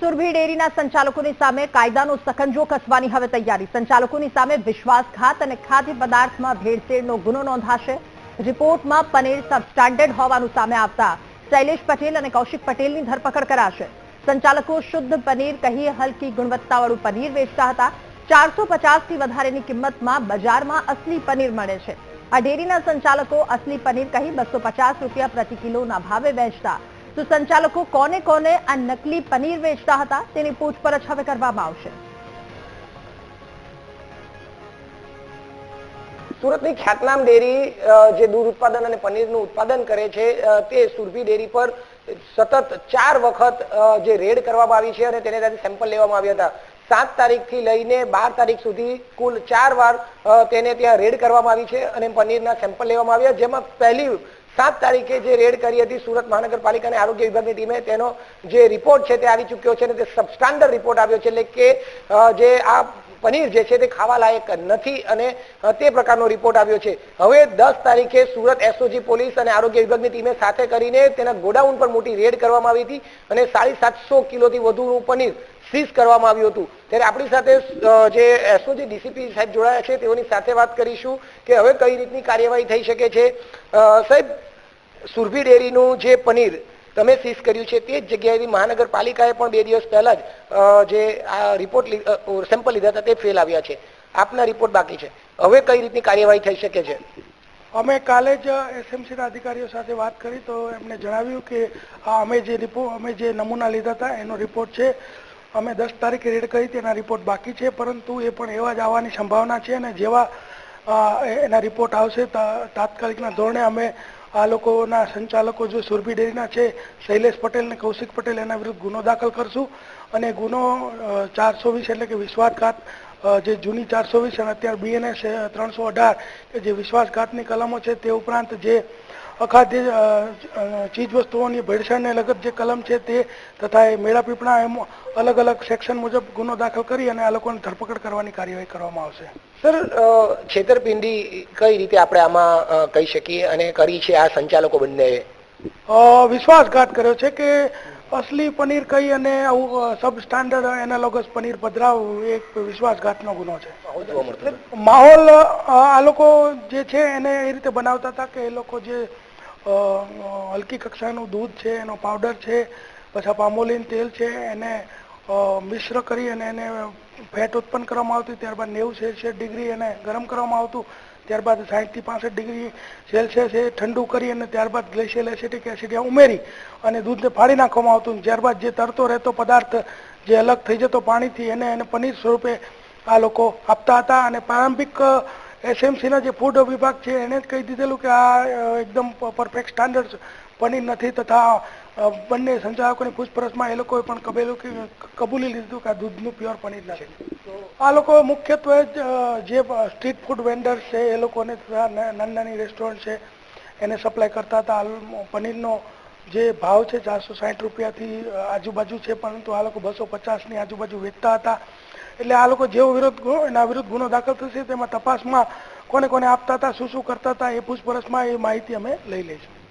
સુરભી ડેરીના સંચાલકોની સામે કાયદાનો સખંજો કસવાની હવે તૈયારી. સંચાલકોની સામે વિશ્વાસઘાત અને ખાદ્ય પદાર્થમાં ભેળસેળનો ગુનો નોંધાશે. રિપોર્ટમાં પનીર સબસ્ટાન્ડર્ડ હોવાનું સામે આવતા શૈલેષ પટેલ અને કૌશિક પટેલની ધરપકડ કરાશે. સંચાલકો શુદ્ધ પનીર કહી હલકી ગુણવત્તાવાળું પનીર વેચતા હતા. ચારસો પચાસથી વધારેની કિંમતમાં બજારમાં અસલી પનીર મળે છે. આ ડેરીના સંચાલકો અસલી પનીર કહી બસો રૂપિયા પ્રતિ કિલોના ભાવે વેચતા તો સંચાલકો કોને કોને આ નકલી પનીર વેચતા હતા તેની પૂછપરછ હવે કરવામાં આવશે. સુરતની ખ્યાતનામ ડેરી જે દૂધ ઉત્પાદન અને પનીરનું ઉત્પાદન કરે છે તે સુરભી ડેરી પર સતત ચાર વખત જે રેડ કરવામાં આવી છે અને તેને ત્યાંથી સેમ્પલ લેવામાં આવ્યા હતા. સાત તારીખથી લઈને બાર તારીખ સુધી કુલ ચાર વાર તેને ત્યાં રેડ કરવામાં આવી છે અને પનીરના સેમ્પલ લેવામાં આવ્યા, જેમાં પહેલી સાત તારીખે જે રેડ કરી હતી સુરત મહાનગરપાલિકા અને આરોગ્ય વિભાગની ટીમે, તેનો જે રિપોર્ટ છે તે આવી ચૂક્યો છે અને તે સબસ્ટાન્ડર્ડ રિપોર્ટ આવ્યો છે, એટલે કે જે આ પનીર જે છે તે ખાવા લાયક નથી અને તે પ્રકારનો રિપોર્ટ આવ્યો છે. હવે દસ તારીખે સુરત એસઓજી પોલીસ અને આરોગ્ય વિભાગની ટીમે સાથે કરીને તેના ગોડાઉન પર મોટી રેડ કરવામાં આવી હતી અને સાડી સાતસો કિલોથી વધુનું પનીર સીઝ કરવામાં આવ્યું હતું. ત્યારે આપણી સાથે જે એસઓજી ડીસીપી સાહેબ જોડાયા છે, તેઓની સાથે વાત કરીશું કે હવે કઈ રીતની કાર્યવાહી થઈ શકે છે. સાહેબ, સુરભી ડેરીનું જે પનીર તમે સીઝ કર્યું છે, તે જ જગ્યાએથી મહાનગરપાલિકાએ પણ બે દિવસ પહેલા જ જે આ રિપોર્ટ સેમ્પલ લીધા હતા, તે ફેલ આવ્યા છે. આપના રિપોર્ટ બાકી છે. હવે કઈ રીતની કાર્યવાહી થઈ શકે છે? અમે કાલે જ એસએમસીના અધિકારીઓ સાથે વાત કરી, તો એમને જણાવ્યું કે આ અમે જે રિપોર્ટ અમે જે નમૂના લીધા હતા, એનો રિપોર્ટ છે. અમે દસ તારીખે રેડ કરી, તેના રિપોર્ટ બાકી છે, પરંતુ એ પણ એવા જ આવવાની સંભાવના છે અને જેવા એના રિપોર્ટ આવશે. તાત્કાલિકના ધોરણે અમે આ લોકોના સંચાલકો જે સુરભી ડેરીના છે, શૈલેષ પટેલ અને કૌશિક પટેલ એના વિરુદ્ધ ગુનો દાખલ કરશું. અને ગુનો ચારસો વીસ એટલે કે વિશ્વાસઘાત જે જૂની ચારસો વીસ અને અત્યારે બીએનએસ ત્રણસો અઢાર, કે જે વિશ્વાસઘાતની કલમો છે તે ઉપરાંત જે અખાદ્ય ચીજ વસ્તુઓની ચીજવસ્તુઓની ભેળસેળને લગત જે કલમ છે તે તથા એ મેળા પીપળા એમ અલગ અલગ સેક્શન મુજબ ગુનો દાખલ કરી અને આ લોકોની ધરપકડ કરવાની કાર્યવાહી કરવામાં આવશે. સર છેતરપિંડી કઈ રીતે આપણે આમાં કહી શકીએ અને કરી છે આ સંચાલકો બંને વિશ્વાસઘાત કર્યો છે કે અસલી પનીર કહી અને આવું સબ સ્ટાન્ડર્ડ એનાલોગસ પનીર પધરાવ એક વિશ્વાસઘાતનો ગુનો છે. માહોલ આ લોકો જે છે એને એ રીતે બનાવતા હતા કે એ લોકો જે હલકી કક્ષાનું દૂધ છે એનો પાવડર છે પછી પામોલિન તેલ છે એને મિશ્ર કરી અને એને ફેટ ઉત્પન્ન કરવામાં આવતી, ત્યારબાદ નેવું સેલ્સિયસ ડિગ્રી એને ગરમ કરવામાં આવતું, ત્યારબાદ સાહીઠથી પાસઠ ડિગ્રી સેલ્સિયસ એ ઠંડુ કરી અને ત્યારબાદ ગ્લેશિયલ એસિટિક એસિડ ઉમેરી અને દૂધને ફાડી નાખવામાં આવતું. ત્યારબાદ જે તરતો રહેતો પદાર્થ જે અલગ થઈ જતો પાણીથી એને એને પનીર સ્વરૂપે આ લોકો આપતા હતા અને પ્રારંભિક એસએમસીના જે ફૂડ વિભાગ છે એને જ કહી દીધેલું કે આ એકદમ પરફેક્ટ સ્ટાન્ડર્ડ પનીર નથી તથા બંને સંચાલકોની પૂછપરછમાં એ લોકોએ પણ કબેલું કે કબૂલી લીધું કે આ દૂધનું પ્યોર પનીર નથી આ લોકો મુખ્યત્વે જ, સ્ટ્રીટ ફૂડ વેન્ડર્સ છે એ લોકોને તથા નાની નાની રેસ્ટોરન્ટ છે એને સપ્લાય કરતા હતા. પનીરનો જે ભાવ છે ચારસો સાઠ રૂપિયાથી આજુબાજુ છે પરંતુ આ લોકો બસો પચાસની આજુબાજુ વેચતા હતા. એટલે આ લોકો જેવો વિરોધ એના વિરુદ્ધ ગુનો દાખલ થશે તેમાં તપાસમાં કોને કોને આપતા હતા, શું શું કરતા હતા, એ પૂછપરછમાં એ માહિતી અમે લઈ લઈશું.